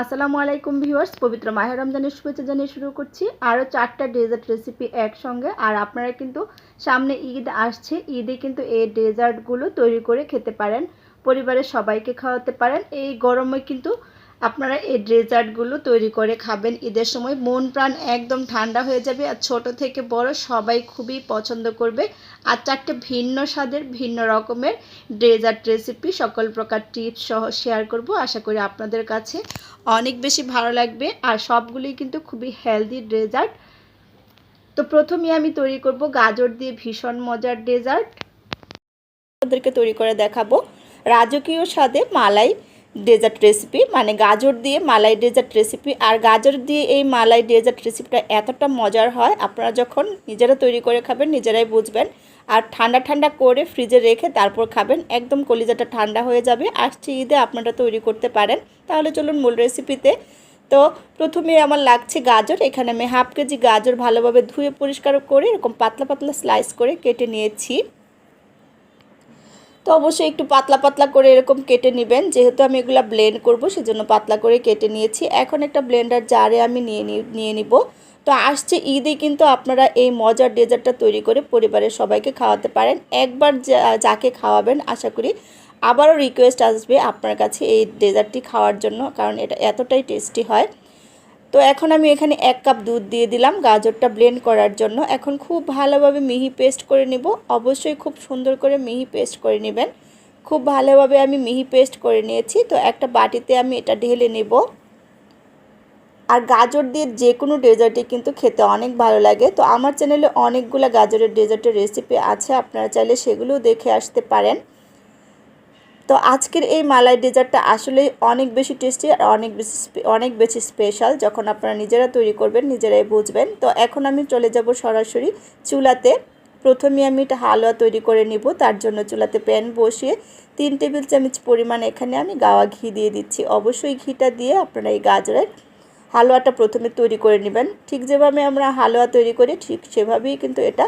আসসালামু আলাইকুম ভিউয়ার্স, পবিত্র মাহের রমজানের শুভেচ্ছা জানিয়ে শুরু করছি। আরও চারটা ডেজার্ট রেসিপি একসঙ্গে, আর আপনারা কিন্তু সামনে ঈদ আসছে, ঈদে কিন্তু এই ডেজার্টগুলো তৈরি করে খেতে পারেন, পরিবারের সবাইকে খাওয়াতে পারেন। এই গরমে কিন্তু আপনারা এই ডেজার্টগুলো তৈরি করে খাবেন। ঈদের সময় মন প্রাণ একদম ঠান্ডা হয়ে যাবে আর ছোট থেকে বড় সবাই খুবই পছন্দ করবে। আর চারটে ভিন্ন স্বাদের, ভিন্ন রকমের ডেজার্ট রেসিপি, সকল প্রকার টিপস সহ শেয়ার করব। আশা করি আপনাদের কাছে অনেক বেশি ভালো লাগবে। আর সবগুলি কিন্তু খুবই হেলদি ডেজার্ট। তো প্রথমে আমি তৈরি করব গাজর দিয়ে ভীষণ মজার ডেজার্ট। ওদেরকে তৈরি করে দেখাবো। রাজকীয় স্বাদে মালাই ডেজার্ট রেসিপি মানে গাজর দিয়ে মালাই ডেজার্ট রেসিপি আর গাজর দিয়ে এই মালাই ডেজার্ট রেসিপিটা এতটা মজার হয়, আপনারা যখন নিজেরা তৈরি করে খাবেন, নিজেরাই বুঝবেন। আর ঠান্ডা ঠান্ডা করে ফ্রিজে রেখে তারপর খাবেন, একদম কলিজাটা ঠান্ডা হয়ে যাবে। আসছে ঈদে আপনারা তৈরি করতে পারেন। তাহলে চলুন মূল রেসিপিতে তো প্রথমে আমার লাগছে গাজর, এখানে আমি হাফ কেজি গাজর ভালোভাবে ধুয়ে পরিষ্কার করে এরকম পাতলা পাতলা স্লাইস করে কেটে নিয়েছি। তো অবশ্যই একটু পাতলা পাতলা করে এরকম কেটে নেবেন। যেহেতু আমি এগুলো ব্লেন্ড করব, সেজন্য পাতলা করে কেটে নিয়েছি। এখন একটা ব্লেন্ডার জারে আমি নিয়ে নিয়ে নিব। তো আসছে ঈদে কিন্তু আপনারা এই মজার ডেজার্টটা তৈরি করে পরিবারের সবাইকে খাওয়াতে পারেন। একবার যাকে খাওয়াবেন, আশা করি আবারও রিকোয়েস্ট আসবে আপনার কাছে এই ডেজার্টটি খাওয়ার জন্য, কারণ এটা এতটাই টেস্টি হয়। তো এখন আমি এখানে এক কাপ দুধ দিয়ে দিলাম। গাজরটা ব্লেন্ড করার জন্য। এখন খুব ভালোভাবে মিহি পেস্ট করে নিব। অবশ্যই খুব সুন্দর করে মিহি পেস্ট করে নেবেন। খুব ভালোভাবে আমি মিহি পেস্ট করে নিয়েছি। তো একটা বাটিতে আমি এটা ঢেলে নেব। আর গাজর দিয়ে যে কোনো ডেজার্টে কিন্তু খেতে অনেক ভালো লাগে। তো আমার চ্যানেলে অনেকগুলো গাজরের ডেজার্টের রেসিপি আছে। আপনারা চাইলে সেগুলোও দেখে আসতে পারেন। তো আজকের এই মালাই ডেজার্টটা আসলে অনেক বেশি টেস্টি আর অনেক বেশি অনেক বেশি স্পেশাল যখন আপনারা নিজেরা তৈরি করবেন, নিজেরাই বুঝবেন। তো এখন আমি চলে যাব সরাসরি চুলাতে। প্রথমে আমি এটা হালুয়া তৈরি করে নিব, তার জন্য চুলাতে প্যান বসিয়ে তিন টেবিল চামচ পরিমাণ এখানে আমি গাওয়া ঘি দিয়ে দিচ্ছি। অবশ্যই ঘিটা দিয়ে আপনারা এই গাজরের হালুয়াটা প্রথমে তৈরি করে নেবেন। ঠিক যেভাবে আমরা হালুয়া তৈরি করি, ঠিক সেভাবেই কিন্তু এটা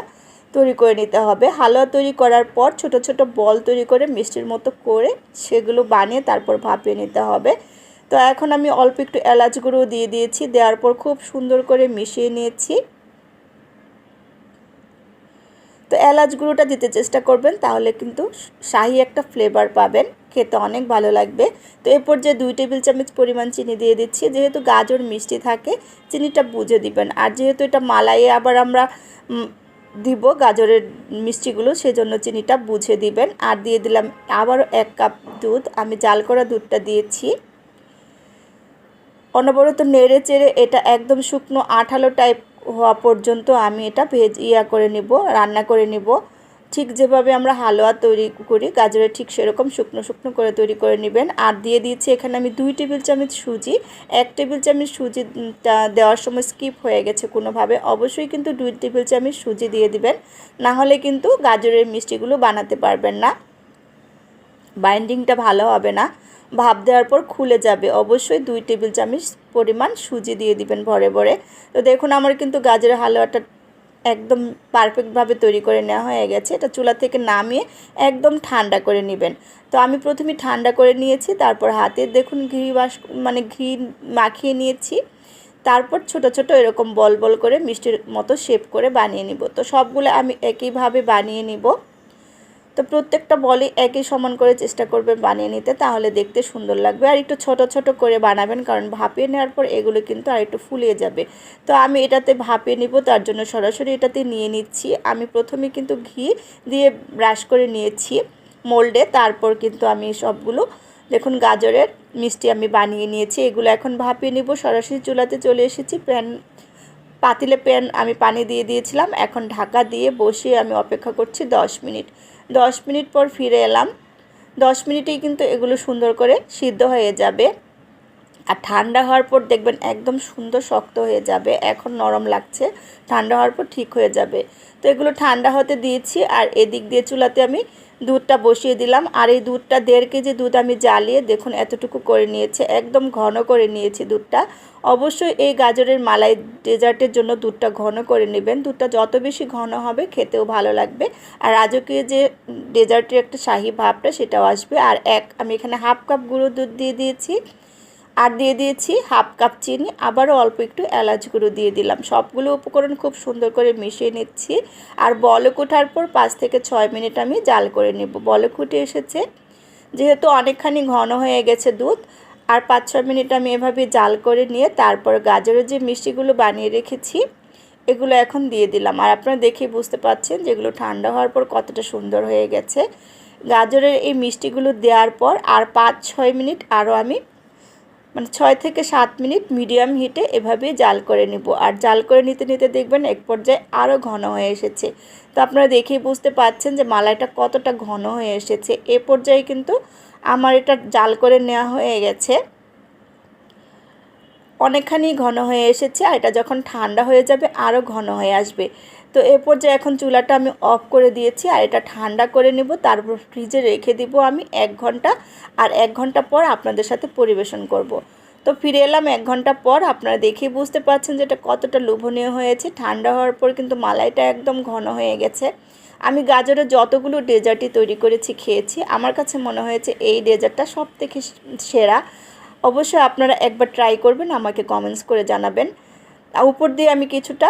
তৈরি করে নিতে হবে। হালুয়া তৈরি করার পর ছোট ছোট বল তৈরি করে মিষ্টির মতো করে সেগুলো বানিয়ে তারপর ভাপিয়ে নিতে হবে। তো এখন আমি অল্প একটু এলাচ গুঁড়ো দিয়ে দিয়েছি, দেওয়ার পর খুব সুন্দর করে মিশিয়ে নিয়েছি। তো এলাচ গুঁড়োটা দিতে চেষ্টা করবেন, তাহলে কিন্তু শাহি একটা ফ্লেভার পাবেন, খেতে অনেক ভালো লাগবে। তো এরপর যে দুই টেবিল চামচ পরিমাণ চিনি দিয়ে দিচ্ছি, যেহেতু গাজর মিষ্টি থাকে, চিনিটা বুঝে দিবেন। আর যেহেতু এটা মালাইয়ে আবার আমরা দিব গাজরের মিষ্টিগুলো, সেজন্য চিনিটা বুঝে দিবেন। আর দিয়ে দিলাম আবারও এক কাপ দুধ। আমি জাল করা দুধটা দিয়েছি। অনবরত নেড়ে চেড়ে এটা একদম শুকনো আঠালো টাইপ হওয়া পর্যন্ত আমি এটা ভেজ ইয়া করে নিব, রান্না করে নিব। ঠিক যেভাবে আমরা হালুয়া তৈরি করি, গাজরের ঠিক সেরকম শুকনো শুকনো করে তৈরি করে নেবেন। আর দিয়ে দিয়েছি এখানে আমি দুই টেবিল চামচ সুজি। এক টেবিল চামচ সুজিটা দেওয়ার সময় স্কিপ হয়ে গেছে কোনোভাবে, অবশ্যই কিন্তু দুই টেবিল চামচ সুজি দিয়ে দিবেন। না হলে কিন্তু গাজরের মিষ্টিগুলো বানাতে পারবেন না। বাইন্ডিংটা ভালো হবে না। ভাপ দেওয়ার পর খুলে যাবে। অবশ্যই দুই টেবিল চামচ পরিমাণ সুজি দিয়ে দিবেন ভরে ভরে। তো দেখুন, আমার কিন্তু গাজরের হালুয়াটা একদম পারফেক্টভাবে তৈরি করে নেওয়া হয়ে গেছে। এটা চুলা থেকে নামিয়ে একদম ঠান্ডা করে নেবেন। তো আমি প্রথমে ঠান্ডা করে নিয়েছি, তারপর হাতে দেখুন ঘি বাস মানে ঘি মাখিয়ে নিয়েছি। তারপর ছোট ছোট এরকম বল বল করে মিষ্টির মতো শেপ করে বানিয়ে নিব। তো সবগুলো আমি একইভাবে বানিয়ে নিব। তো প্রত্যেকটা বলই একই সমান করে চেষ্টা করবে বানিয়ে নিতে, তাহলে দেখতে সুন্দর লাগবে। আর একটু ছোট ছোট করে বানাবেন, কারণ ভাপিয়ে নেওয়ার পর এগুলো কিন্তু আর একটু ফুলিয়ে যাবে। তো আমি এটাতে ভাপিয়ে নিব, তার জন্য সরাসরি এটাতে নিয়ে নিচ্ছি। আমি প্রথমে কিন্তু ঘি দিয়ে ব্রাশ করে নিয়েছি মোল্ডে, তারপর কিন্তু আমি সবগুলো, দেখুন গাজরের মিষ্টি আমি বানিয়ে নিয়েছি। এগুলো এখন ভাপিয়ে নিব, সরাসরি চুলাতে চলে এসেছি। প্যান, পাতিলে প্যান আমি পানি দিয়ে দিয়েছিলাম। এখন ঢাকা দিয়ে বসিয়ে আমি অপেক্ষা করছি দশ মিনিট। দশ মিনিট পর ফিরে এলাম। দশ মিনিটেই কিন্তু এগুলো সুন্দর করে সিদ্ধ হয়ে যাবে। আর ঠান্ডা হওয়ার পর দেখবেন একদম সুন্দর শক্ত হয়ে যাবে। এখন নরম লাগছে, ঠান্ডা হওয়ার পর ঠিক হয়ে যাবে। তো এগুলো ঠান্ডা হতে দিয়েছি আর এদিক দিয়ে চুলাতে আমি দুধটা বসিয়ে দিলাম। আর এই দুধটা দেড় কেজি দুধ আমি জ্বালিয়ে দেখুন এতটুকু করে নিয়েছে, একদম ঘন করে নিয়েছি দুধটা। অবশ্যই এই গাজরের মালাই ডেজার্টের জন্য দুধটা ঘন করে নেবেন। দুধটা যত বেশি ঘন হবে খেতেও ভালো লাগবে। আর রাজকীয় যে ডেজার্টের একটা শাহি ভাবটা সেটাও আসবে। আর এক, আমি এখানে হাফ কাপ গুঁড়ো দুধ দিয়ে দিয়েছি। আর দিয়ে দিয়েছি হাফ কাপ চিনি। আবারও অল্প একটু এলাচ গুঁড়ো দিয়ে দিলাম। সবগুলো উপকরণ খুব সুন্দর করে মিশিয়ে নিচ্ছি। আর বলক ওঠার পর পাঁচ থেকে ছয় মিনিট আমি জাল করে নেব। বলক উঠে এসেছে। যেহেতু অনেকখানি ঘন হয়ে গেছে দুধ আর পাঁচ, ছয় মিনিট আমি এভাবে জাল করে নিয়ে তারপর গাজরের যে মিষ্টিগুলো বানিয়ে রেখেছি, এগুলো এখন দিয়ে দিলাম। আর আপনারা দেখেই বুঝতে পারছেন যেগুলো ঠান্ডা হওয়ার পর কতটা সুন্দর হয়ে গেছে। গাজরের এই মিষ্টিগুলো দেওয়ার পর আর পাঁচ, ছয় মিনিট আরও আমি মানে ছয় থেকে সাত মিনিট মিডিয়াম হিটে এভাবেই জাল করে নিব। আর জাল করে নিতে নিতে দেখবেন এক পর্যায়ে আরও ঘন হয়ে এসেছে। তো আপনারা দেখেই বুঝতে পারছেন যে মালাইটা কতটা ঘন হয়ে এসেছে। এ পর্যায়ে কিন্তু আমার এটা জাল করে নেওয়া হয়ে গেছে। অনেকখানি ঘন হয়ে এসেছে আর এটা যখন ঠান্ডা হয়ে যাবে আরও ঘন হয়ে আসবে। তো এ পর্যায়ে এখন চুলাটা আমি অফ করে দিয়েছি আর এটা ঠান্ডা করে নেব, তারপর ফ্রিজে রেখে দিব আমি এক ঘণ্টা আর এক ঘণ্টা পর আপনাদের সাথে পরিবেশন করব। তো ফিরে এলাম এক ঘণ্টা পর, আপনারা দেখেই বুঝতে পারছেন যে এটা কতটা লোভনীয় হয়েছে। ঠান্ডা হওয়ার পর কিন্তু মালাইটা একদম ঘন হয়ে গেছে। আমি গাজরের যতগুলো ডেজার্টই তৈরি করেছি, খেয়েছি, আমার কাছে মনে হয়েছে এই ডেজার্টটা সব থেকে সেরা। অবশ্যই আপনারা একবার ট্রাই করবেন, আমাকে কমেন্টস করে জানাবেন। উপর দিয়ে আমি কিছুটা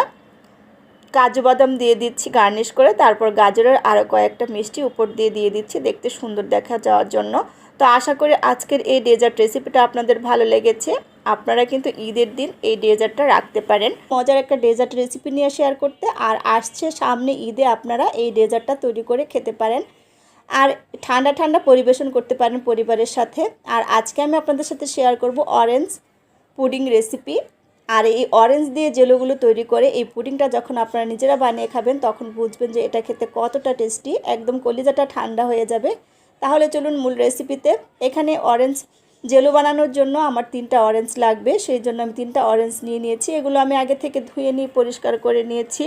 কাজু বাদাম দিয়ে দিচ্ছি গার্নিশ করে, তারপর গাজরের আরও কয়েকটা মিষ্টি উপর দিয়ে দিয়ে দিচ্ছি দেখতে সুন্দর দেখা যাওয়ার জন্য। তো আশা করি আজকের এই ডেজার্ট রেসিপিটা আপনাদের ভালো লেগেছে। আপনারা কিন্তু ঈদের দিন এই ডেজার্টটা রাখতে পারেন। মজার একটা ডেজার্ট রেসিপি নিয়ে শেয়ার করতে। আর আসছে সামনে ঈদে আপনারা এই ডেজার্টটা তৈরি করে খেতে পারেন। আর ঠান্ডা ঠান্ডা পরিবেশন করতে পারেন পরিবারের সাথে। আর আজকে আমি আপনাদের সাথে শেয়ার করব অরেঞ্জ পুডিং রেসিপি আর এই অরেঞ্জ দিয়ে জেলোগুলো তৈরি করে এই পুডিংটা যখন আপনারা নিজেরা বানিয়ে খাবেন, তখন বুঝবেন যে এটা খেতে কতটা টেস্টি একদম কলিজাটা ঠান্ডা হয়ে যাবে। তাহলে চলুন মূল রেসিপিতে এখানে অরেঞ্জ জেলো বানানোর জন্য আমার তিনটা অরেঞ্জ লাগবে, সেই জন্য আমি তিনটা অরেঞ্জ নিয়ে নিয়েছি। এগুলো আমি আগে থেকে ধুয়ে নিয়ে পরিষ্কার করে নিয়েছি।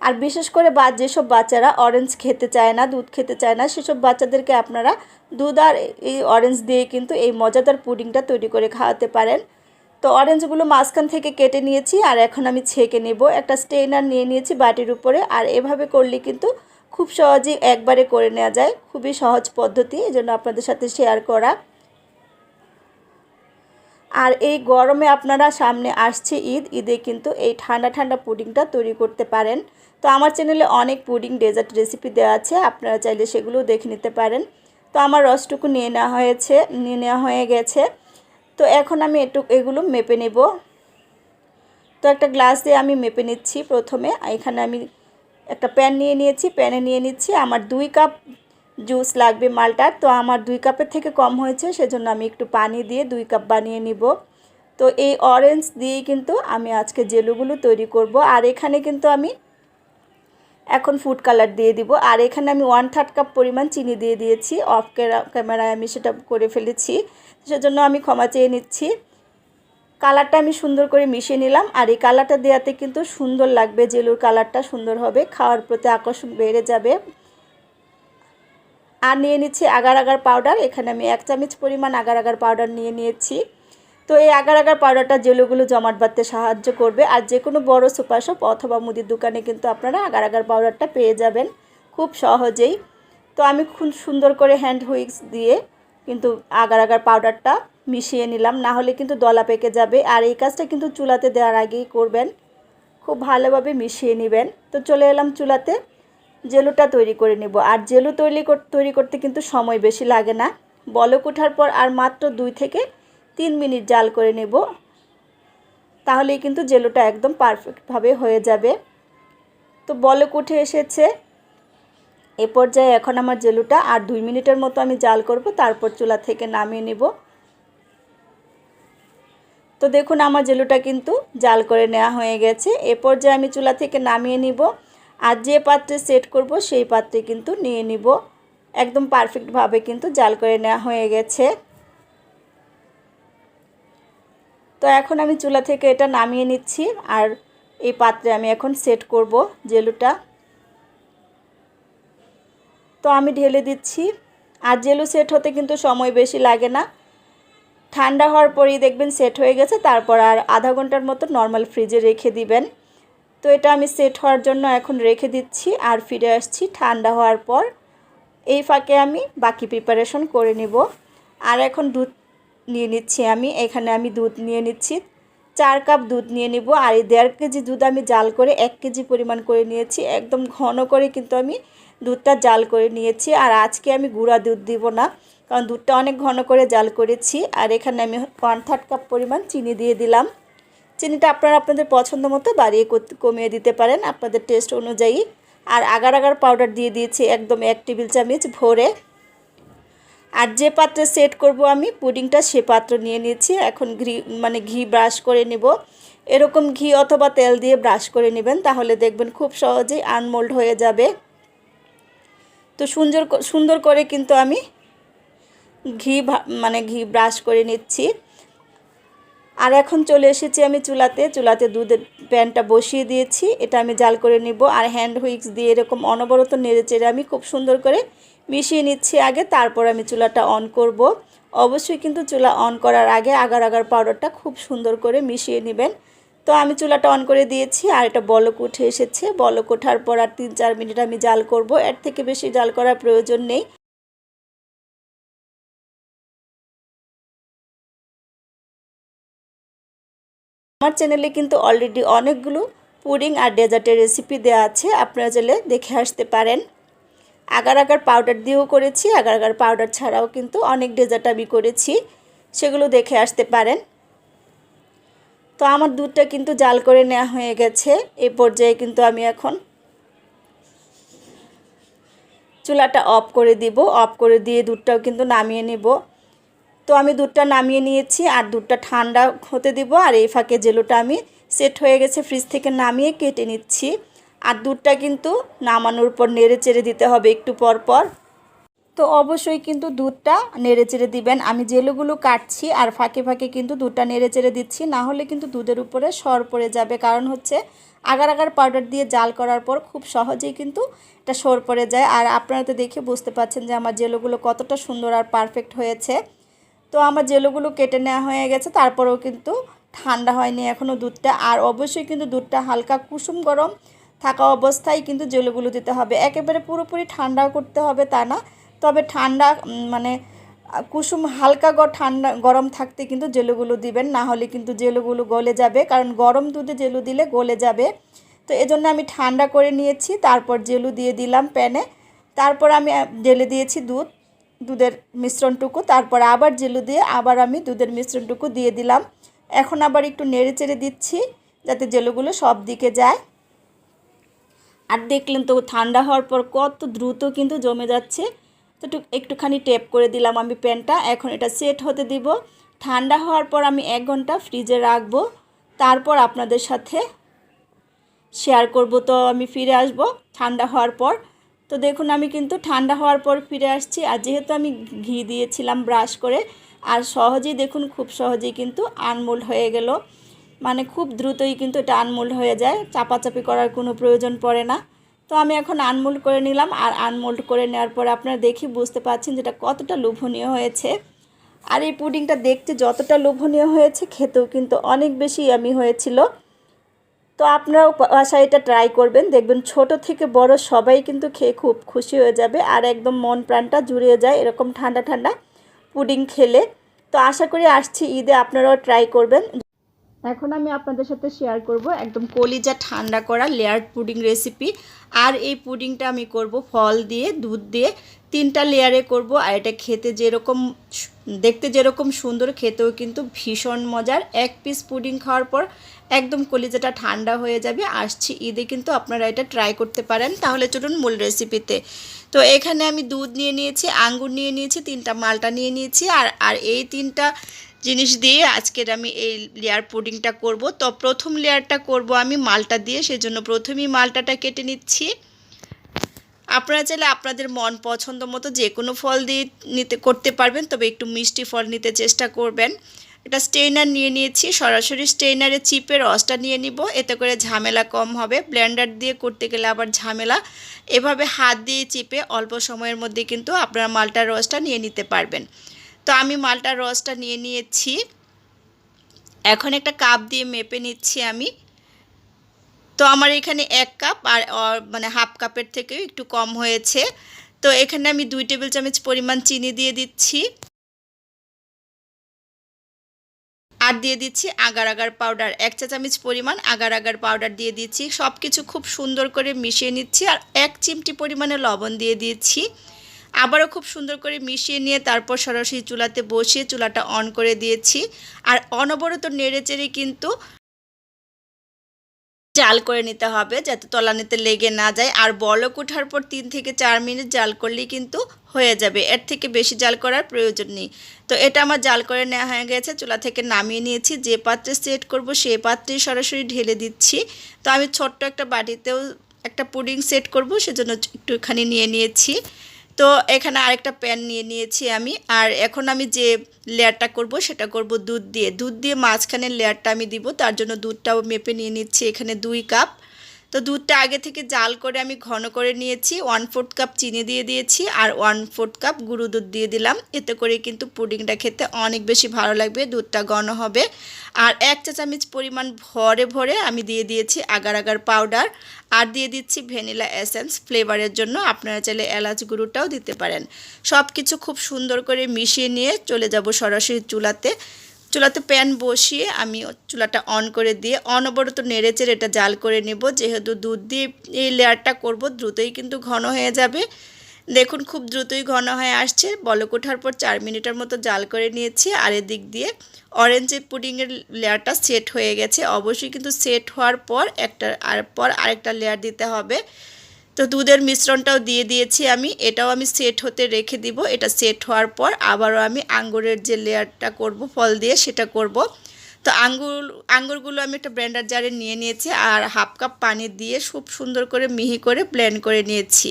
আর বিশেষ করে বা, যেসব বাচ্চারা অরেঞ্জ খেতে চায় না, দুধ খেতে চায় না, সেসব বাচ্চাদেরকে আপনারা দুধ আর এই অরেঞ্জ দিয়ে কিন্তু এই মজাদার পুডিংটা তৈরি করে খাওয়াতে পারেন। তো অরেঞ্জগুলো মাঝখান থেকে কেটে নিয়েছি, আর এখন আমি ছেঁকে নেব। একটা স্টেইনার নিয়ে নিয়েছি বাটির উপরে, আর এভাবে করলে কিন্তু খুব সহজেই একবারে করে নেওয়া যায়। খুবই সহজ পদ্ধতি এই জন্য আপনাদের সাথে শেয়ার করা। আর এই গরমে আপনারা সামনে আসছে ঈদ, ঈদে কিন্তু এই ঠান্ডা ঠান্ডা পুডিংটা তৈরি করতে পারেন। তো আমার চ্যানেলে অনেক পুডিং ডেজার্ট রেসিপি দেওয়া আছে, আপনারা চাইলে সেগুলোও দেখে নিতে পারেন। তো আমার রসটুকু নিয়ে নেওয়া হয়েছে, নিয়ে নেওয়া হয়ে গেছে। তো এখন আমি একটু এগুলো মেপে নেব। তো একটা গ্লাস দিয়ে আমি মেপে নিচ্ছি প্রথমে, এখানে আমি একটা প্যান নিয়ে নিয়েছি প্যানে নিয়ে নিচ্ছি। আমার দুই কাপ জুস লাগবে মালটার। তো আমার দুই কাপের থেকে কম হয়েছে, সেজন্য আমি একটু পানি দিয়ে দুই কাপ বানিয়ে নিব। তো এই অরেঞ্জ দিয়েই কিন্তু আমি আজকে জেলুগুলো তৈরি করব। আর এখানে কিন্তু আমি এখন ফুড কালার দিয়ে দিব। আর এখানে আমি ওয়ান থার্ড কাপ পরিমাণ চিনি দিয়ে দিয়েছি। অফ ক্যামেরায় আমি সেটা করে ফেলেছি। সেজন্য আমি ক্ষমা চেয়ে নিচ্ছি। কালারটা আমি সুন্দর করে মিশিয়ে নিলাম, আর এই কালারটা দেওয়াতে কিন্তু সুন্দর লাগবে, জেলুর কালারটা সুন্দর হবে, খাওয়ার প্রতি আকর্ষণ বেড়ে যাবে। আর নিয়ে নিচ্ছি আগার আগার পাউডার, এখানে আমি এক চামচ পরিমাণ আগার আগার পাউডার নিয়ে নিয়েছি। তো এই আগার আগার পাউডারটা জেলুগুলো জমাট বাঁধতে সাহায্য করবে, আর যে কোনো বড় সুপার শপ অথবা মুদির দোকানে কিন্তু আপনারা আগার আগার পাউডারটা পেয়ে যাবেন, খুব সহজেই। তো আমি খুব সুন্দর করে হ্যান্ড হুইক্স দিয়ে কিন্তু আগার আগার পাউডারটা মিশিয়ে নিলাম, না হলে কিন্তু দলা পেকে যাবে। আর এই কাজটা কিন্তু চুলাতে দেওয়ার আগেই করবেন। খুব ভালোভাবে মিশিয়ে নেবেন। তো চলে এলাম চুলাতে। জেলুটা তৈরি করে নেব। আর জেলু তৈরি তৈরি করতে কিন্তু সময় বেশি লাগে না। বলক ওঠার পর আর মাত্র দুই থেকে তিন মিনিট জাল করে নেব। তাহলেই কিন্তু জেলুটা একদম পারফেক্টভাবে হয়ে যাবে। তো বলক উঠে এসেছে। এ পর্যায়ে এখন আমার জেলুটা আর দুই মিনিটের মতো আমি জাল করব। তারপর চুলা থেকে নামিয়ে নেব। তো দেখুন আমার জেলুটা কিন্তু জাল করে নেওয়া হয়ে গেছে। এ পর্যায়ে আমি চুলা থেকে নামিয়ে নিব। আর যে পাত্রে সেট করব সেই পাত্রে কিন্তু নিয়ে নিব। একদম পারফেক্টভাবে কিন্তু জাল করে নেওয়া হয়ে গেছে। তো এখন আমি চুলা থেকে এটা নামিয়ে নিচ্ছি। আর এই পাত্রে আমি এখন সেট করব জেলুটা। তো আমি ঢেলে দিচ্ছি। আর জেলু সেট হতে কিন্তু সময় বেশি লাগে না। ঠান্ডা হওয়ার পরেই দেখবেন সেট হয়ে গেছে, তারপর আর আধা ঘণ্টার মতো নর্মাল ফ্রিজে রেখে দিবেন। তো এটা আমি সেট হওয়ার জন্য এখন রেখে দিচ্ছি আর ফিরে আসছি ঠান্ডা হওয়ার পর। এই ফাঁকে আমি বাকি প্রিপারেশন করে নিব। আর এখন দুধ নিয়ে নিচ্ছি আমি, এখানে আমি দুধ নিয়ে নিচ্ছি। চার কাপ দুধ নিয়ে নিব আর এই দেড় কেজি দুধ আমি জাল করে এক কেজি পরিমাণ করে নিয়েছি। একদম ঘন করে কিন্তু আমি দুধটা জাল করে নিয়েছি। আর আজকে আমি গুঁড়া দুধ দিব না। কারণ দুধটা অনেক ঘন করে জাল করেছি, আর এখানে আমি ওয়ান থার্ড কাপ পরিমাণ চিনি দিয়ে দিলাম। চিনিটা আপনারা আপনাদের পছন্দ মতো বাড়িয়ে কমিয়ে দিতে পারেন আপনাদের টেস্ট অনুযায়ী। আর আগার আগার পাউডার দিয়ে দিয়েছি একদম এক টেবিল চামচ ভরে। আর যে পাত্রে সেট করব আমি, পুডিংটা সে পাত্র নিয়ে নিয়েছি। এখন ঘি মানে ঘি ব্রাশ করে নেব। এরকম ঘি অথবা তেল দিয়ে ব্রাশ করে নেবেন, তাহলে দেখবেন খুব সহজেই আনমোল্ড হয়ে যাবে। তো সুন্দর সুন্দর করে কিন্তু আমি ঘি মানে ঘি ব্রাশ করে নিচ্ছি। আর এখন চলে এসেছি আমি চুলাতে। চুলাতে দুধের প্যানটা বসিয়ে দিয়েছি। এটা আমি জাল করে নিব। আর হ্যান্ড হুইক্স দিয়ে এরকম অনবরত নেড়ে চেড়ে আমি খুব সুন্দর করে মিশিয়ে নিচ্ছি আগে। তারপর আমি চুলাটা অন করব। অবশ্যই কিন্তু চুলা অন করার আগে আগার আগার পাউডারটা খুব সুন্দর করে মিশিয়ে নেবেন। তো আমি চুলাটা অন করে দিয়েছি। আর এটা বলক উঠে এসেছে। বলক ওঠার পর আর তিন চার মিনিট আমি জাল করব। এর থেকে বেশি জাল করার প্রয়োজন নেই। আমার চ্যানেলে কিন্তু অলরেডি অনেকগুলো পুডিং আর ডেজার্টের রেসিপি দেওয়া আছে, আপনারা চাইলে দেখে আসতে পারেন। আগার আগার পাউডার দিয়েও করেছি, আগার আগার পাউডার ছাড়াও কিন্তু অনেক ডেজার্ট আমি করেছি, সেগুলো দেখে আসতে পারেন। তো আমার দুধটা কিন্তু জাল করে নেওয়া হয়ে গেছে এই পর্যায়ে কিন্তু আমি এখন চুলাটা অফ করে দিব অফ করে দিয়ে দুধটাও কিন্তু নামিয়ে নেব। তো আমি দুধটা নামিয়ে নিয়েছি আর দুধটা ঠান্ডা হতে দিব আর এই ফাঁকে জেলোটা আমি সেট হয়ে গেছে, ফ্রিজ থেকে নামিয়ে কেটে নিচ্ছি। আর দুধটা কিন্তু নামানোর পর নেড়ে চেড়ে দিতে হবে একটু পর পর। তো অবশ্যই কিন্তু দুধটা নেড়ে চেড়ে দিবেন। আমি জেলোগুলো কাটছি আর ফাঁকে ফাঁকে কিন্তু দুধটা নেড়ে চেড়ে দিচ্ছি, না হলে কিন্তু দুধের উপরে সর পড়ে যাবে। কারণ হচ্ছে আগার আগার পাউডার দিয়ে জাল করার পর খুব সহজেই কিন্তু এটা সর পড়ে যায়। আর আপনারা তো দেখে বুঝতে পাচ্ছেন যে আমার জেলোগুলো কতটা সুন্দর আর পারফেক্ট হয়েছে। তো আমার জেলোগুলো কেটে নেওয়া হয়ে গেছে, তারপরেও কিন্তু ঠান্ডা হয়নি এখনও দুধটা। আর অবশ্যই কিন্তু দুধটা হালকা কুসুম গরম থাকা অবস্থায় কিন্তু জেলোগুলো দিতে হবে। একেবারে পুরোপুরি ঠান্ডা করতে হবে তা না, তবে ঠান্ডা মানে কুসুম হালকা গ ঠান্ডা গরম থাকতে কিন্তু জেলুগুলো দিবেন, না হলে কিন্তু জেলুগুলো গলে যাবে। কারণ গরম দুধে জেলু দিলে গলে যাবে। তো এজন্য আমি ঠান্ডা করে নিয়েছি, তারপর জেলু দিয়ে দিলাম প্যানে। তারপর আমি জেলে দিয়েছি দুধ। দুধের মিশ্রণটুকু, তারপর আবার জেলু দিয়ে আবার আমি দুধের মিশ্রণটুকু দিয়ে দিলাম। এখন আবার একটু নেড়ে চেড়ে দিচ্ছি যাতে জেলুগুলো সব দিকে যায়। আর দেখলেন তো ঠান্ডা হওয়ার পর কত দ্রুত কিন্তু জমে যাচ্ছে। তো একটু, একটুখানি টেপ করে দিলাম আমি প্যানটা। এখন এটা সেট হতে দিব। ঠান্ডা হওয়ার পর আমি এক ঘণ্টা ফ্রিজে রাখব। তারপর আপনাদের সাথে শেয়ার করব। তো আমি ফিরে আসব ঠান্ডা হওয়ার পর। তো দেখুন, আমি কিন্তু ঠান্ডা হওয়ার পর ফিরে আসছি। আর যেহেতু আমি ঘি দিয়েছিলাম ব্রাশ করে, আর সহজেই দেখুন, খুব সহজেই কিন্তু আনমোল্ড হয়ে গেল। মানে খুব দ্রুতই কিন্তু এটা আনমোল্ড হয়ে যায়, চাপাচাপি করার কোনো প্রয়োজন পড়ে না। তো আমি এখন আনমোল্ড করে নিলাম, আর আনমোল্ড করে নেওয়ার পরে আপনারা দেখি বুঝতে পারছেন যেটা কতটা লোভনীয় হয়েছে। আর এই পুডিংটা দেখতে যতটা লোভনীয় হয়েছে, খেতেও কিন্তু অনেক বেশি আমি হয়েছিল। তো আপনারাও বাসায় এটা ট্রাই করবেন। দেখবেন ছোট থেকে বড় সবাই কিন্তু খেয়ে খুব খুশি হয়ে যাবে আর একদম মন প্রাণটা জুড়িয়ে যায় এরকম ঠান্ডা ঠান্ডা পুডিং খেলে। তো আশা করি আসছি ঈদে আপনারাও ট্রাই করবেন। এখন আমি আপনাদের সাথে শেয়ার করব একদম কলিজা ঠান্ডা করা লেয়ার পুডিং রেসিপি আর এই পুডিংটা আমি করব ফল দিয়ে, দুধ দিয়ে। তিনটা লেয়ারে করব আর এটা খেতে যেরকম দেখতে যেরকম সুন্দর, খেতেও কিন্তু ভীষণ মজার। এক পিস পুডিং খাওয়ার পর একদম কলিজাটা ঠান্ডা হয়ে যাবে। আসছি ঈদে কিন্তু আপনারা এটা ট্রাই করতে পারেন। তাহলে চলুন মূল রেসিপিতে তো। এখানে আমি দুধ নিয়ে নিয়েছি, আঙ্গুর নিয়ে নিয়েছি, তিনটা মালটা নিয়ে নিয়েছি আর আর এই তিনটা জিনিস দিয়ে আজকের আমি এই লেয়ার পুডিংটা করব। তো প্রথম লেয়ারটা করব আমি মালটা দিয়ে, সেজন্য প্রথমেই মালটাটা কেটে নিচ্ছি। আপনারা চাইলে আপনাদের মন পছন্দ মতো যে কোনো ফল দিয়ে নিতে, করতে পারবেন, তবে একটু মিষ্টি ফল নিতে চেষ্টা করবেন। এটা স্টেইনার নিয়ে নিয়েছি, সরাসরি স্টেইনারে চিপের রসটা নিয়ে নিব, এতে করে ঝামেলা কম হবে। ব্লেন্ডার দিয়ে করতে গেলে আবার ঝামেলা। এভাবে হাত দিয়ে চিপে অল্প সময়ের মধ্যে কিন্তু আপনারা মালটার রসটা নিয়ে নিতে পারবেন। তো আমি মালটার রসটা নিয়ে নিয়েছি। এখন একটা কাপ দিয়ে মেপে নিচ্ছি আমি। তো আমার এখানে এক কাপ আর মানে হাফ কাপের থেকেও একটু কম হয়েছে। তো এখানে আমি দুই টেবিল চামচ পরিমাণ চিনি দিয়ে দিচ্ছি। আর দিয়ে দিচ্ছি আগার আগার পাউডার এক চা চামচ পরিমাণ আগার আগার পাউডার দিয়ে দিচ্ছি। সব কিছু খুব সুন্দর করে মিশিয়ে নিচ্ছি আর এক চিমটি পরিমাণে লবণ দিয়ে দিচ্ছি। আবারও খুব সুন্দর করে মিশিয়ে নিয়ে তারপর সরাসরি চুলাতে বসিয়ে চুলাটা অন করে দিয়েছি। আর অনবরত নেড়ে চেড়ে কিন্তু জাল করে নিতে হবে যাতে তলানিতে লেগে না যায়। আর বলক ওঠার পর তিন থেকে চার মিনিট জাল করলেই কিন্তু হয়ে যাবে। এর থেকে বেশি জাল করার প্রয়োজন নেই। তো এটা আমার জাল করে নেওয়া হয়ে গেছে। চুলা থেকে নামিয়ে নিয়েছি। যে পাত্রে সেট করব সেই পাত্রেই সরাসরি ঢেলে দিচ্ছি। তো আমি ছোট্ট একটা বাটিতেও একটা পুডিং সেট করব, সেজন্য একটুখানি নিয়ে নিয়েছি। তো এখানে আরেকটা প্যান নিয়ে নিয়েছি আমি। আর এখন আমি যে লেয়ারটা করব সেটা করব দুধ দিয়ে। দুধ দিয়ে মাঝখানে লেয়ারটা আমি দিব, তার জন্য দুধটাও মেপে নিয়ে নিচ্ছি এখানে দুই কাপ। তো দুধটা আগে থেকে জাল করে আমি ঘন করে নিয়েছি ওয়ান ফোর্থ কাপ চিনি দিয়ে দিয়েছি আর ওয়ান ফোর্থ কাপ গুঁড়ো দুধ দিয়ে দিলাম। এতে করে কিন্তু পুডিংটা খেতে অনেক বেশি ভালো লাগবে, দুধটা ঘন হবে। আর এক চা চামচ পরিমাণ ভরে ভরে আমি দিয়ে দিয়েছি আগার আগার পাউডার আর দিয়ে দিচ্ছি ভ্যানিলা এসেন্স ফ্লেভারের জন্য। আপনারা চাইলে এলাচ গুঁড়োটাও দিতে পারেন। সব কিছু খুব সুন্দর করে মিশিয়ে নিয়ে চলে যাব সরাসরি চুলাতে। চুলাতে প্যান বসিয়ে আমি চুলাটা অন করে দিয়ে অনবরত নেড়েচেড়ে এটা জাল করে নেব। যেহেতু দুধ দিয়ে এই লেয়ারটা করব, দ্রুতই কিন্তু ঘন হয়ে যাবে। দেখুন খুব দ্রুতই ঘন হয়ে আসছে। বলক ওঠার পর চার মিনিটের মতো জাল করে নিয়েছি। আর এদিক দিয়ে অরেঞ্জের পুডিংয়ের লেয়ারটা সেট হয়ে গেছে। অবশ্যই কিন্তু সেট হওয়ার পর একটা আর পর আরেকটা লেয়ার দিতে হবে। তো দুধের মিশ্রণটাও দিয়ে দিয়েছি আমি, এটাও আমি সেট হতে রেখে দিব। এটা সেট হওয়ার পর আবারও আমি আঙ্গুরের যে লেয়ারটা করব, ফল দিয়ে সেটা করব। তো আঙ্গুর, আঙ্গুরগুলো আমি একটা ব্লেন্ডার জারে নিয়ে নিয়েছি আর হাফ কাপ পানি দিয়ে খুব সুন্দর করে মিহি করে ব্লেন্ড করে নিয়েছি।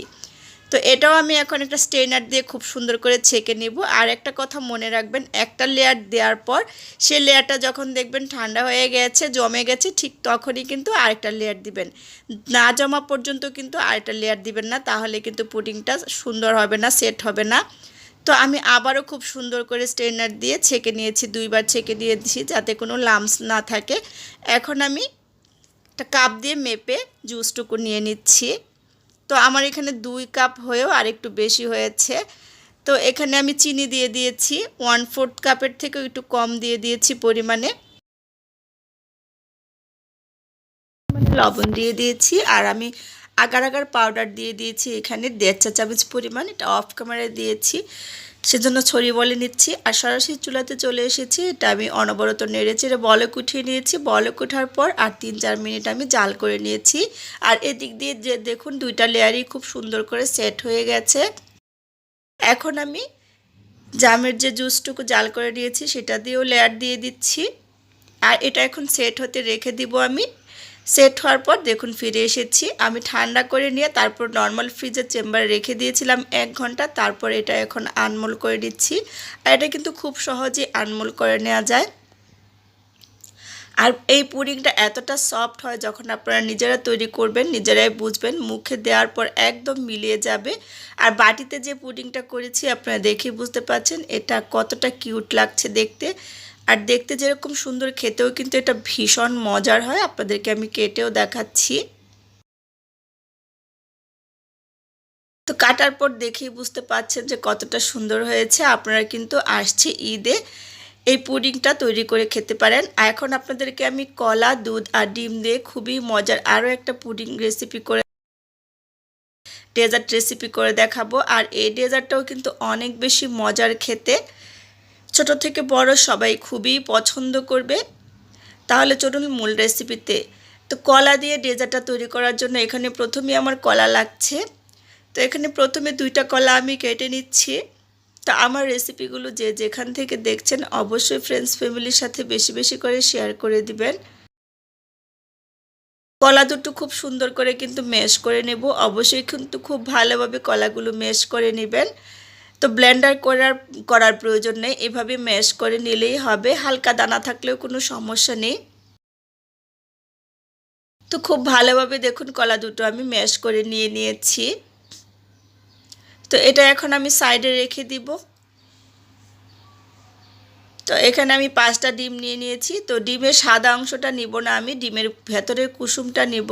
তো এটাও আমি এখন একটা স্টেনার দিয়ে খুব সুন্দর করে ছেঁকে নেব। আর একটা কথা মনে রাখবেন, একটা লেয়ার দেওয়ার পর সে লেয়ারটা যখন দেখবেন ঠান্ডা হয়ে গেছে, জমে গেছে, ঠিক তখনই কিন্তু আরেকটা লেয়ার দিবেন। না জমা পর্যন্ত কিন্তু আরেকটা লেয়ার দিবেন না, তাহলে কিন্তু পুডিংটা সুন্দর হবে না সেট হবে না। তো আমি আবারও খুব সুন্দর করে স্ট্রেনার দিয়ে ছেঁকে নিয়েছি, দুইবার ছেঁকে দিয়েছি যাতে কোনো লামস না থাকে। এখন আমি একটা কাপ দিয়ে মেপে জুসটুকু নিয়ে নিচ্ছি। তো আমার এখানে দুই কাপ হয়েও আর একটু বেশি হয়েছে। তো এখানে আমি চিনি দিয়ে দিয়েছি ওয়ান ফোর্থ কাপের থেকেও একটু কম দিয়ে দিয়েছি পরিমাণে। লবণ দিয়ে দিয়েছি আর আমি আগার আগার পাউডার দিয়ে দিয়েছি এখানে দেড় চা চামচ পরিমাণ, এটা অফ ক্যামেরায় দিয়েছি। সেজন্য ছড়িয়ে বলে নিচ্ছি। আর সরাসরি চুলাতে চলে এসেছি। এটা আমি অনবরত নেড়ে চেড়ে বলক উঠিয়ে নিয়েছি। বলক ওঠার পর আর তিন চার মিনিট আমি জাল করে নিয়েছি। আর এদিক দিয়ে যে দেখুন দুইটা লেয়ারই খুব সুন্দর করে সেট হয়ে গেছে। এখন আমি জামের যে জুসটুকু জাল করে নিয়েছি, সেটা দিয়েও লেয়ার দিয়ে দিচ্ছি। আর এটা এখন সেট হতে রেখে দিব আমি। সেট হওয়ার পর দেখুন ফিরে এসেছি। আমি ঠান্ডা করে নিয়ে তারপর নর্মাল ফ্রিজের চেম্বারে রেখে দিয়েছিলাম এক ঘণ্টা। তারপর এটা এখন আনমোল করে দিচ্ছি আর এটা কিন্তু খুব সহজে আনমোল করে নেওয়া যায়। আর এই পুডিংটা এতটা সফট হয় যখন আপনারা নিজেরা তৈরি করবেন, নিজেরাই বুঝবেন, মুখে দেওয়ার পর একদম মিলিয়ে যাবে। আর বাটিতে যে পুডিংটা করেছি, আপনারা দেখে বুঝতে পারছেন এটা কতটা কিউট লাগছে দেখতে। আর দেখতে যেরকম সুন্দর, খেতেও কিন্তু এটা ভীষণ মজার হয়। আপনাদেরকে আমি কেটেও দেখাচ্ছি। তো কাটার পর দেখেই বুঝতে পাচ্ছেন যে কতটা সুন্দর হয়েছে। আপনারা কিন্তু আসছে ঈদে এই পুডিংটা তৈরি করে খেতে পারেন। এখন আপনাদেরকে আমি কলা, দুধ আর ডিম দিয়ে খুবই মজার আরও একটা পুডিং রেসিপি করে ডেজার্ট রেসিপি করে দেখাবো। আর এই ডেজার্টটাও কিন্তু অনেক বেশি মজার খেতে। ছোট থেকে বড় সবাই খুবই পছন্দ করবে। তাহলে চলুন মূল রেসিপিতে তো কলা দিয়ে ডেজার্টটা তৈরি করার জন্য এখানে প্রথমে আমার কলা লাগছে। তো এখানে প্রথমে দুইটা কলা আমি কেটে নিচ্ছি। তো আমার রেসিপিগুলো যে যেখান থেকে দেখছেন অবশ্যই ফ্রেন্ডস ফ্যামিলির সাথে বেশি বেশি করে শেয়ার করে দিবেন। কলা দুটো খুব সুন্দর করে কিন্তু মেশ করে নেব। অবশ্যই কিন্তু খুব ভালোভাবে কলাগুলো মেশ করে নেবেন। তো ব্লেন্ডার করার করার প্রয়োজন নেই। এভাবে ম্যাশ করে নিলেই হবে। হালকা দানা থাকলেও কোনো সমস্যা নেই। তো খুব ভালোভাবে দেখুন কলা দুটো আমি ম্যাশ করে নিয়ে নিয়েছি। তো এটা এখন আমি সাইডে রেখে দিব। তো এখানে আমি পাঁচটা ডিম নিয়ে নিয়েছি। তো ডিমের সাদা অংশটা নিব না আমি। ডিমের ভেতরের কুসুমটা নিব।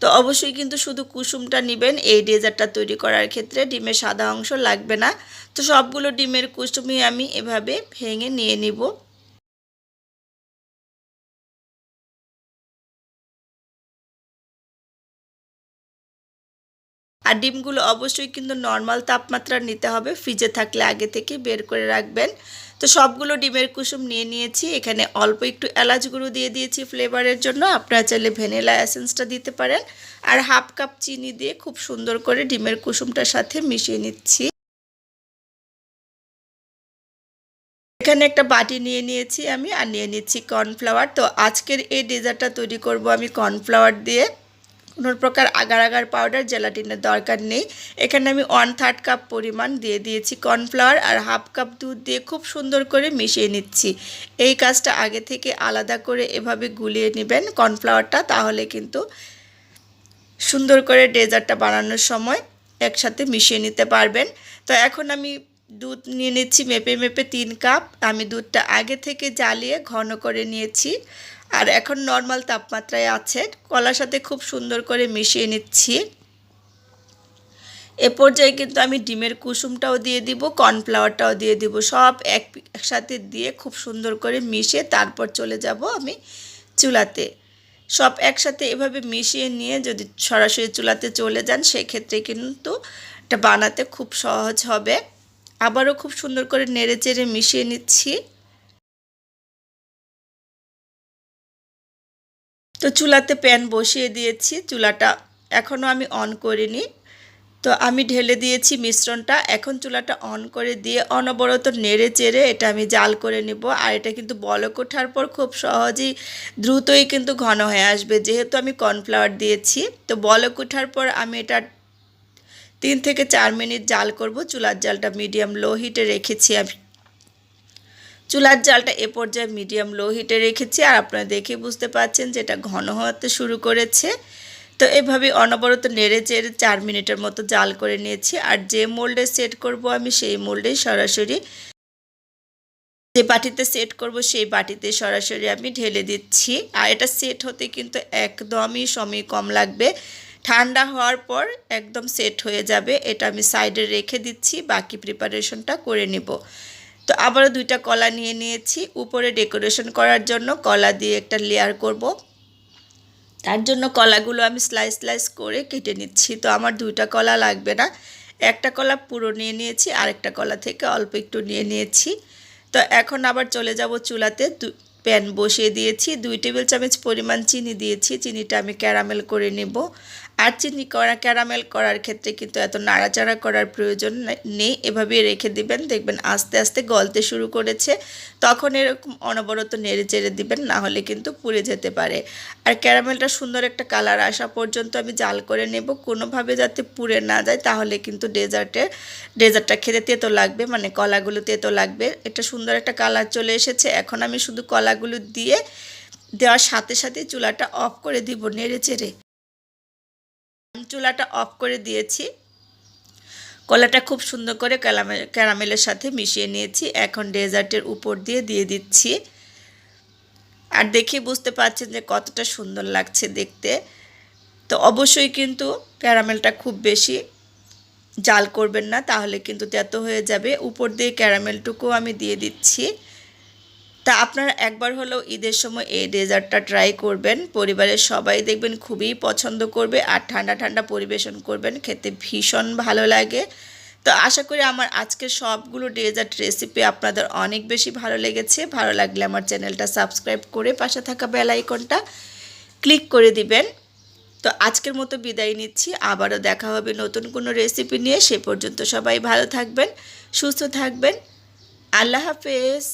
তো অবশ্যই কিন্তু শুধু কুসুমটা নেবেন, এই ডেজার্টটা তৈরি করার ক্ষেত্রে ডিমের সাদা অংশ লাগবে না। তো সবগুলো ডিমের কুসুমই আমি এভাবে ভেঙে নিয়ে নিব। আর ডিমগুলো অবশ্যই কিন্তু নর্মাল তাপমাত্রা নিতে হবে, ফ্রিজে থাকলে আগে থেকে বের করে রাখবেন। তো সবগুলো ডিমের কুসুম নিয়ে নিয়েছি। এখানে অল্প একটু এলাচ গুঁড়ো দিয়ে দিয়েছি ফ্লেভারের জন্য। আপনারা চাইলে ভ্যানিলা এসেন্সটা দিতে পারেন। আর হাফ কাপ চিনি দিয়ে খুব সুন্দর করে ডিমের কুসুমটার সাথে মিশিয়ে নিচ্ছি। এখানে একটা বাটি নিয়ে নিয়েছি আমি আর নিয়ে নিচ্ছি কর্নফ্লাওয়ার। তো আজকের এই ডেজার্টটা তৈরি করব আমি কর্নফ্লাওয়ার দিয়ে। কোনো প্রকার আগার আগার পাউডার জেলাটিনের দরকার নেই। এখানে আমি ওয়ান থার্ড কাপ পরিমাণ দিয়ে দিয়েছি কর্নফ্লাওয়ার আর হাফ কাপ দুধ দিয়ে খুব সুন্দর করে মিশিয়ে নিচ্ছি। এই কাজটা আগে থেকে আলাদা করে এভাবে গুলিয়ে নেবেন কর্নফ্লাওয়ারটা তাহলে কিন্তু সুন্দর করে ডেজার্টটা বানানোর সময় একসাথে মিশিয়ে নিতে পারবেন। তো এখন আমি দুধ নিয়ে নিচ্ছি, মেপে মেপে তিন কাপ আমি দুধটা আগে থেকে জ্বালিয়ে ঘন করে নিয়েছি। আর এখন নর্মাল তাপমাত্রায় আছে। কলার সাথে খুব সুন্দর করে মিশিয়ে নিচ্ছি। এ পর্যায়ে কিন্তু আমি ডিমের কুসুমটাও দিয়ে দিব, কর্নফ্লাওয়ারটাও দিয়ে দিব। সব এক, একসাথে দিয়ে খুব সুন্দর করে মিশিয়ে তারপর চলে যাব আমি চুলাতে। সব একসাথে এভাবে মিশিয়ে নিয়ে যদি সরাসরি চুলাতে চলে যান, সেক্ষেত্রে কিন্তু এটা বানাতে খুব সহজ হবে। আবারও খুব সুন্দর করে নেড়ে চেড়ে মিশিয়ে নিচ্ছি। তো চুলাতে প্যান বসিয়ে দিয়েছি। চুলাটা এখনও আমি অন করিনি। তো আমি ঢেলে দিয়েছি মিশ্রণটা। এখন চুলাটা অন করে দিয়ে অনবরত নেড়ে চেড়ে এটা আমি জাল করে নেব। আর এটা কিন্তু বলক ওঠার পর খুব সহজেই দ্রুতই কিন্তু ঘন হয়ে আসবে। যেহেতু আমি কর্নফ্লাওয়ার দিয়েছি, তো বলক ওঠার পর আমি এটা তিন থেকে চার মিনিট জাল করব। চুলার জালটা মিডিয়াম লো হিটে রেখেছি আমি। চুলার জালটা এ পর্যায়ে মিডিয়াম লো হিটে রেখেছি, আর আপনারা দেখে বুঝতে পারছেন যে এটা ঘন হতে শুরু করেছে। তো এভাবে অনবরত নেড়ে চেড়ে চার মিনিটের মতো জাল করে নিয়েছি, আর যে মোল্ডে সেট করব আমি সেই মোল্ডেই সরাসরি যে বাটিতে সেট করব সেই বাটিতে সরাসরি আমি ঢেলে দিচ্ছি। আর এটা সেট হতে কিন্তু একদমই সময় কম লাগবে। ঠান্ডা হওয়ার পর একদম সেট হয়ে যাবে, এটা আমি সাইডে রেখে দিচ্ছি, বাকি প্রিপারেশনটা করে নিব। তো আবারও দুইটা কলা নিয়ে নিয়েছি। উপরে ডেকোরেশন করার জন্য কলা দিয়ে একটা লেয়ার করব। তার জন্য কলাগুলো আমি স্লাইস স্লাইস করে কেটে নিচ্ছি। তো আমার দুইটা কলা লাগবে না। একটা কলা পুরো নিয়ে নিয়েছি, আরেকটা কলা থেকে অল্প একটু নিয়ে নিয়েছি। তো এখন আবার চলে যাব চুলাতে। প্যান বসিয়ে দিয়েছি। দুই টেবিল চামচ পরিমাণ চিনি দিয়েছি। চিনিটা আমি ক্যারামেল করে নেব। আর চিনি করা, ক্যারামেল করার ক্ষেত্রে কিন্তু এত নাড়াচাড়া করার প্রয়োজন নেই। এভাবেই রেখে দিবেন। দেখবেন আস্তে আস্তে গলতে শুরু করেছে। তখন এরকম অনবরত নেড়ে চেড়ে দিবেন, না হলে কিন্তু পুড়ে যেতে পারে। আর ক্যারামেলটা সুন্দর একটা কালার আসা পর্যন্ত আমি জাল করে নেব। কোনোভাবে যাতে পুড়ে না যায়, তাহলে কিন্তু ডেজার্টের ডেজার্টটা খেতে তেতো লাগবে মানে কলাগুলো তেতো লাগবে। এটা সুন্দর একটা কালার চলে এসেছে। এখন আমি শুধু কলাগুলো দিয়ে দেওয়ার সাথে সাথে চুলাটা অফ করে দিব নেড়ে চেড়ে। চুলাটা অফ করে দিয়েছি। কলাটা খুব সুন্দর করে ক্যারামেল ক্যারামেলের সাথে মিশিয়ে নিয়েছি। এখন ডেজার্টের উপর দিয়ে দিয়ে দিচ্ছি। আর দেখে বুঝতে পারছেন যে কতটা সুন্দর লাগছে দেখতে। তো অবশ্যই কিন্তু ক্যারামেলটা খুব বেশি জাল করবেন না, তাহলে কিন্তু তেতো হয়ে যাবে। উপর দিয়ে ক্যারামেলটুকু আমি দিয়ে দিচ্ছি। তা আপনারা একবার হলেও ঈদের সময় এই ডেজার্টটা ট্রাই করবেন। পরিবারের সবাই দেখবেন খুবই পছন্দ করবে আর ঠান্ডা ঠান্ডা পরিবেশন করবেন, খেতে ভীষণ ভালো লাগে। তো আশা করি আমার আজকের সবগুলো ডেজার্ট রেসিপি আপনাদের অনেক বেশি ভালো লেগেছে। ভালো লাগলে আমার চ্যানেলটা সাবস্ক্রাইব করে পাশে থাকা বেল আইকনটা ক্লিক করে দিবেন। তো আজকের মতো বিদায় নিচ্ছি। আবারও দেখা হবে নতুন কোনো রেসিপি নিয়ে। সে পর্যন্ত সবাই ভালো থাকবেন, সুস্থ থাকবেন। আল্লাহ হাফেজ।